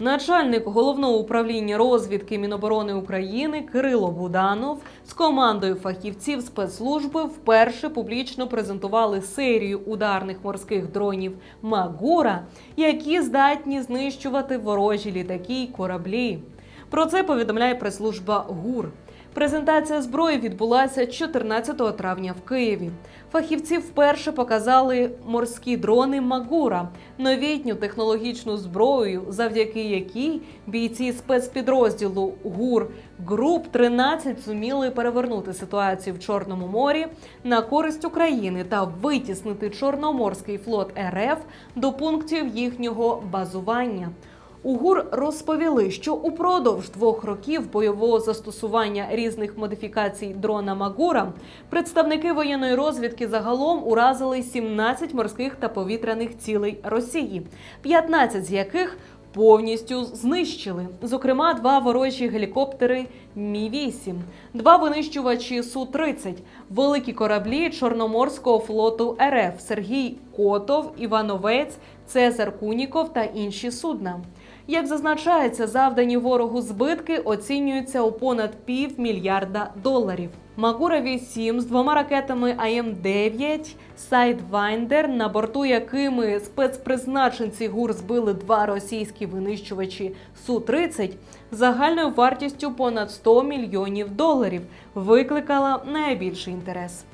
Начальник головного управління розвідки Міноборони України Кирило Буданов з командою фахівців спецслужби вперше публічно презентували серію ударних морських дронів Магура, які здатні знищувати ворожі літаки й кораблі. Про це повідомляє прес-служба ГУР. Презентація зброї відбулася 14 травня в Києві. Фахівці вперше показали морські дрони Магура, новітню технологічну зброю, завдяки якій бійці спецпідрозділу ГУР ГРУП 13 зуміли перевернути ситуацію в Чорному морі на користь України та витіснити Чорноморський флот РФ до пунктів їхнього базування. У ГУР розповіли, що упродовж двох років бойового застосування різних модифікацій дрона Магура представники воєнної розвідки загалом уразили 17 морських та повітряних цілей Росії, 15 з яких повністю знищили. Зокрема, два ворожі гелікоптери Мі 8 два винищувачі Су 30 великі кораблі Чорноморського флоту РФ Сергій Котов, Івановець, Цезар Куніков та інші судна. Як зазначається, завдані ворогу збитки оцінюються у понад півмільярда доларів. Магура 8 з двома ракетами АМ-9 Sidewinder, на борту якими спецпризначенці ГУР збили два російські винищувачі Су-30 загальною вартістю понад 100 мільйонів доларів, викликала найбільший інтерес.